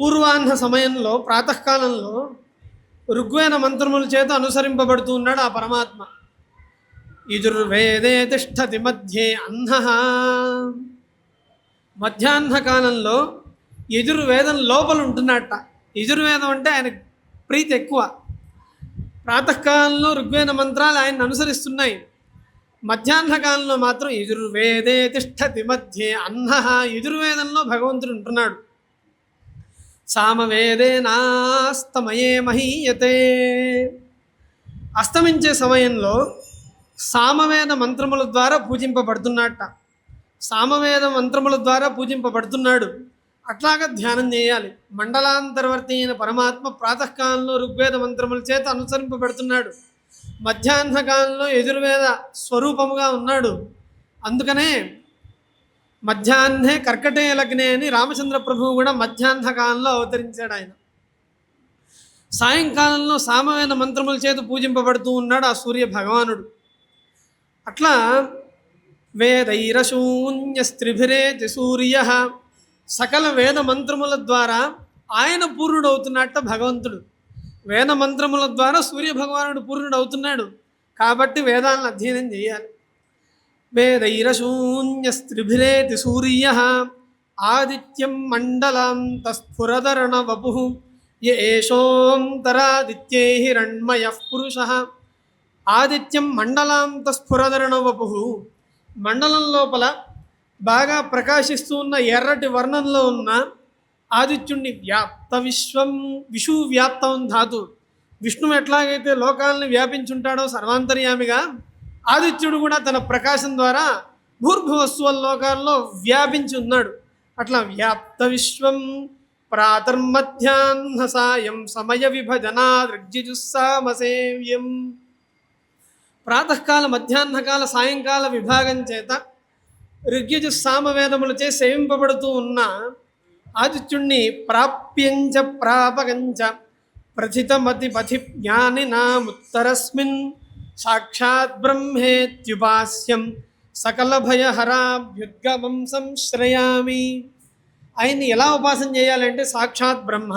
పూర్వాహ్న సమయంలో ప్రాతకాలంలో ఋగ్వేద మంత్రముల చేత అనుసరింపబడుతూ ఉన్నాడు ఆ పరమాత్మ. యజుర్వేదే తిష్టతి మధ్యే అన్న. మధ్యాహ్న కాలంలో యజుర్వేదం లోపల ఉంటున్నట్ట యజుర్వేదం అంటే ఆయన ప్రీతి ఎక్కువ. ప్రాతకాలంలో ఋగ్వేద మంత్రాలు ఆయన అనుసరిస్తున్నాయి. మధ్యాహ్న కాలంలో మాత్రం యజుర్వేదే తిష్టతి మధ్యే అన్న. యజుర్వేదంలో భగవంతుడు ఉంటున్నాడు. సామవేదే నాస్తమయే మహీయతే. అస్తమించే సమయంలో సామవేద మంత్రముల ద్వారా పూజింపబడుతున్నట్ట సామవేద మంత్రముల ద్వారా పూజింపబడుతున్నాడు. అట్లాగా ధ్యానం చేయాలి. మండలాంతర్వర్తి అయిన పరమాత్మ ప్రాతకాలంలో ఋగ్వేద మంత్రముల చేత అనుసరింపబడుతున్నాడు. మధ్యాహ్న కాలంలో యజుర్వేద స్వరూపముగా ఉన్నాడు. అందుకనే మధ్యాహ్నే కర్కటే లగ్నే అని రామచంద్ర ప్రభువు కూడా మధ్యాహ్న కాలంలో అవతరించాడు ఆయన. సాయంకాలంలో సామవేద మంత్రముల చేత పూజింపబడుతూ ఉన్నాడు ఆ సూర్య భగవానుడు. అట్లా వేదైరశూన్యస్త్రిభిరేతి సూర్య సకల వేద మంత్రముల ద్వారా ఆయన పూర్ణుడు అవుతున్నట్ట భగవంతుడు. వేద మంత్రముల ద్వారా సూర్య భగవానుడు పూర్ణుడు అవుతున్నాడు కాబట్టి వేదాలను అధ్యయనం చేయాలి. వేదైరశూన్యస్త్రిభిరేతి సూర్య ఆదిత్యం మండలాంతస్ఫురదరణ వపు ఏషోంతరాదిత్యై హిరణ్మయ పురుష ఆదిత్యం మండలాంతస్ఫురదరణ వపు మండలం లోపల బాగా ప్రకాశిస్తూ ఉన్న ఎర్రటి వర్ణంలో ఉన్న ఆదిత్యుణ్ణి వ్యాప్త విశ్వం విషు వ్యాప్తం ధాతు. విష్ణువు ఎట్లాగైతే లోకాలను వ్యాపించుంటాడో సర్వాంతర్యామిగా ఆదిత్యుడు కూడా తన ప్రకాశం ద్వారా భూర్భువస్సుల లోకాల్లో వ్యాపించి ఉన్నాడు. అట్లా వ్యాప్త విశ్వం ప్రాతర్మధ్యాహ్న సాయం సమయ విభజనా దృగ్జిజుస్సామసేవ్యం ప్రాతకాల మధ్యాహ్నకాల సాయంకాల విభాగం చేత ఋగ్యజు సామవేదములచే సేవింపబడుతూ ఉన్న ఆదిత్యుణ్ణి ప్రాప్యంచ ప్రాపకంచ ప్రథితమతి పథి జ్ఞానినాముత్తరస్మిన్. సాక్షాత్ బ్రహ్మేత్యుపాస్యం సకల భయహరాభ్యుద్గమం సంశ్రయామి ఆయన్ని ఎలా ఉపాసన చేయాలంటే సాక్షాత్ బ్రహ్మ